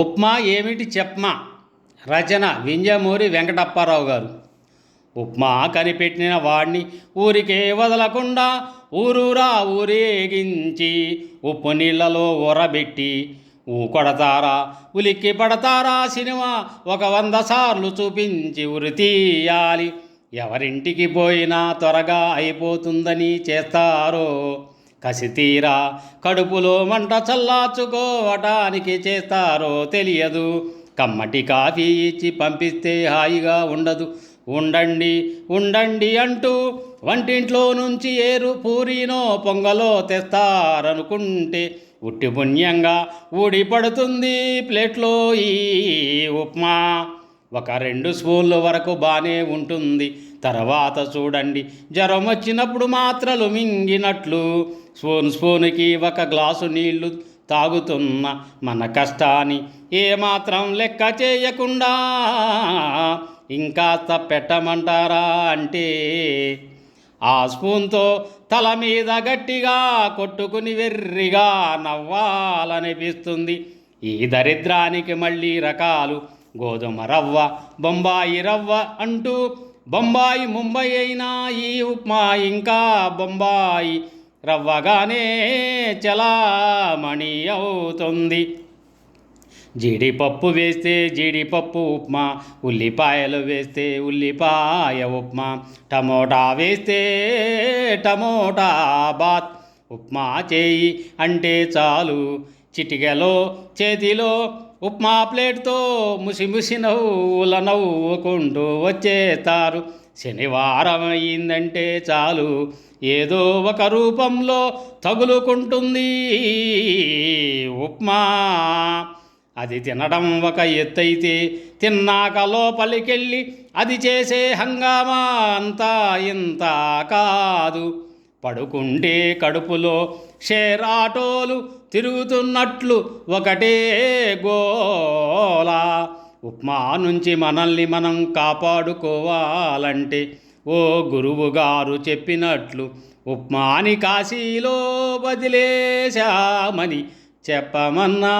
ఉప్మా ఏమిటి చెప్మా రచన వింజమూరి వెంకటప్పారావు గారు. ఉప్మా కనిపెట్టిన వాణ్ణి ఊరికే వదలకుండా ఊరూరా ఊరేగించి ఉప్పు నీళ్ళలో ఊరబెట్టి ఊ కొడతారా ఉలిక్కి పడతారా సినిమా ఒక వంద సార్లు చూపించి ఉరి తీయాలి. ఎవరింటికి పోయినా త్వరగా అయిపోతుందని చేస్తారో కసితీరా కడుపులో మంట చల్లార్చుకోవటానికి చేస్తారో తెలియదు. కమ్మటి కాఫీ ఇచ్చి పంపిస్తే హాయిగా ఉండదు. ఉండండి ఉండండి అంటూ వంటింట్లో నుంచి ఏరు పూరీనో పొంగలో తెస్తారనుకుంటే ఉట్టి పుణ్యంగా ఊడిపడుతుంది ప్లేట్లో ఈ ఉప్మా. ఒక రెండు స్పూన్ల వరకు బాగానే ఉంటుంది. తర్వాత చూడండి. జ్వరం వచ్చినప్పుడు మాత్రలు మింగినట్లు. స్పూన్ స్పూన్కి ఒక గ్లాసు నీళ్ళు తాగుతున్న మన కష్టాన్ని ఏమాత్రం లెక్క చేయకుండా ఇంకాస్త పెట్టమంటారా అంటే ఆ స్పూన్తో తల మీద గట్టిగా కొట్టుకుని వెర్రిగా నవ్వాలనిపిస్తుంది. ఈ దరిద్రానికి మళ్ళీ రకాలు గోధుమ రవ్వ బొంబాయి రవ్వ అంటూ బొంబాయి ముంబై అయినా ఈ ఉప్మా ఇంకా బొంబాయి. రవ్వగానే చలామణి అవుతుంది. జీడిపప్పు వేస్తే జీడిపప్పు ఉప్మా ఉల్లిపాయలు వేస్తే ఉల్లిపాయ ఉప్మా టమోటా వేస్తే టమోటా బాత్. ఉప్మా చేయి అంటే చాలు చిటికెలో చేతిలో ఉప్మా ప్లేట్తో ముసిముసి నవ్వుల నవ్వుకుంటూ వచ్చేస్తారు. శనివారం అయిందంటే చాలు. ఏదో ఒక రూపంలో తగులుకుంటుంది ఉప్మా. అది తినడం ఒక ఎత్తైతే తిన్నాక లోపలికెళ్ళి అది చేసే హంగామా అంతా ఇంత కాదు. పడుకుంటే కడుపులో షేర్ ఆటోలు తిరుగుతున్నట్లు ఒకటే గోలా ఉప్మా నుంచి మనల్ని మనం కాపాడుకోవాలంటే ఓ గురువు గారు చెప్పినట్లు ఉప్మాని కాశీలో వదిలేశామని చెప్పమన్నారు.